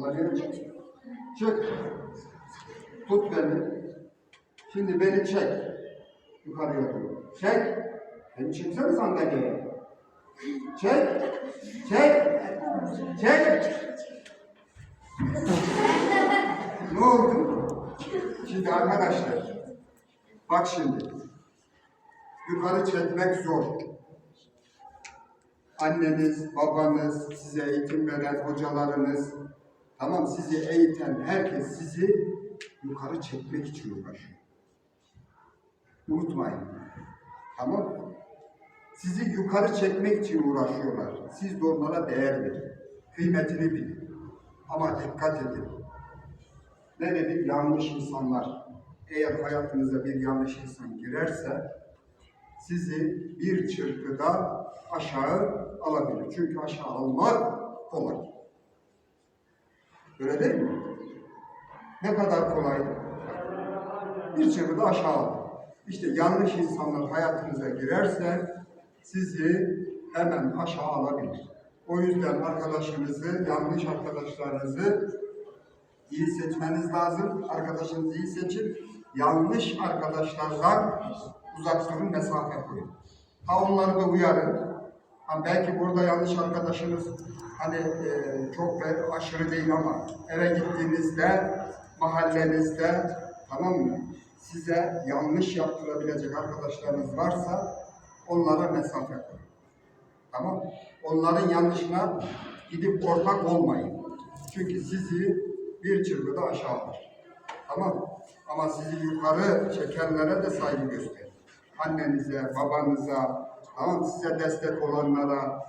Bunları çık. Çık. Tut beni. Şimdi beni çek. Yukarıya doğru. Çek. Beni çeksene sandalyeye. Çek. Çek. Çek. ne oldu? Şimdi arkadaşlar. Bak şimdi. Yukarı çekmek zor. Anneniz, babanız, size eğitim veren hocalarınız, tamam sizi eğiten herkes sizi yukarı çekmek için uğraşıyor. Unutmayın. Tamam? Sizi yukarı çekmek için uğraşıyorlar. Siz de onlara değer verin. Kıymetini bilin. Ama dikkat edin. Ne dedik? Yanlış insanlar. Eğer hayatınıza bir yanlış insan girerse sizi bir çırpıda aşağı alabilir. Çünkü aşağı almak kolay. Öyle değil mi? Ne kadar kolay? Bir çırpıda aşağı al. İşte yanlış insanlar hayatınıza girerse sizi hemen aşağı alabilir. O yüzden arkadaşınızı, yanlış arkadaşlarınızı iyi seçmeniz lazım. Arkadaşınızı iyi seçin. Yanlış arkadaşlardan uzak durun, mesafe koyun. Ha onları da uyarın. Ha belki burada yanlış arkadaşınız hani e, çok ve aşırı değil ama eve gittiğinizde mahallenizde tamam mı? Size yanlış yaptırabilecek arkadaşlarınız varsa onlara mesafe koyun. Tamam? Onların yanlışına gidip ortak olmayın. Çünkü sizi bir çırpıda aşağı alır. Tamam? Ama sizi yukarı çekenlere de saygı gösterin. Annenize, babanıza, mı? size destek olanlara,